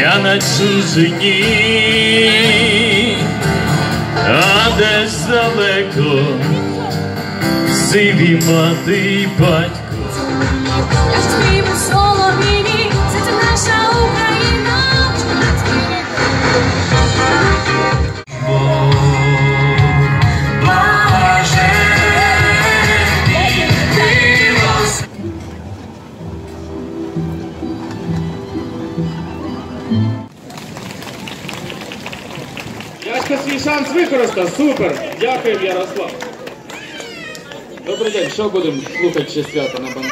Я на чужині, а десь далеко, сиві мати батько. Ясько свій шанс використав. Супер! Дякую, Ярослав. Добрий день, що будемо слухати ще свята на банку?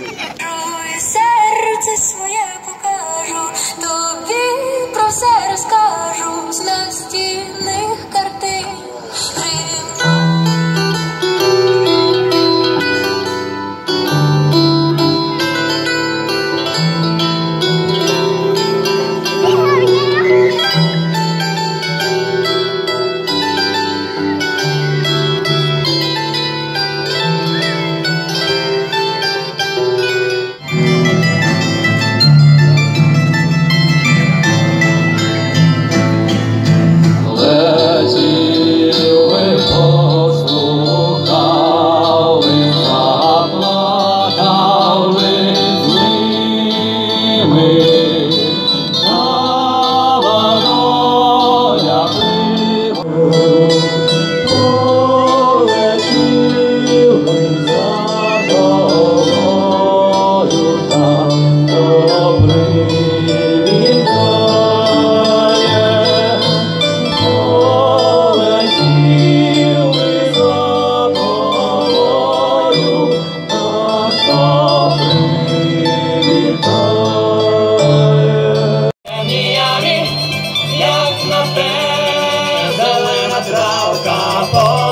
Cada lena trauca, pode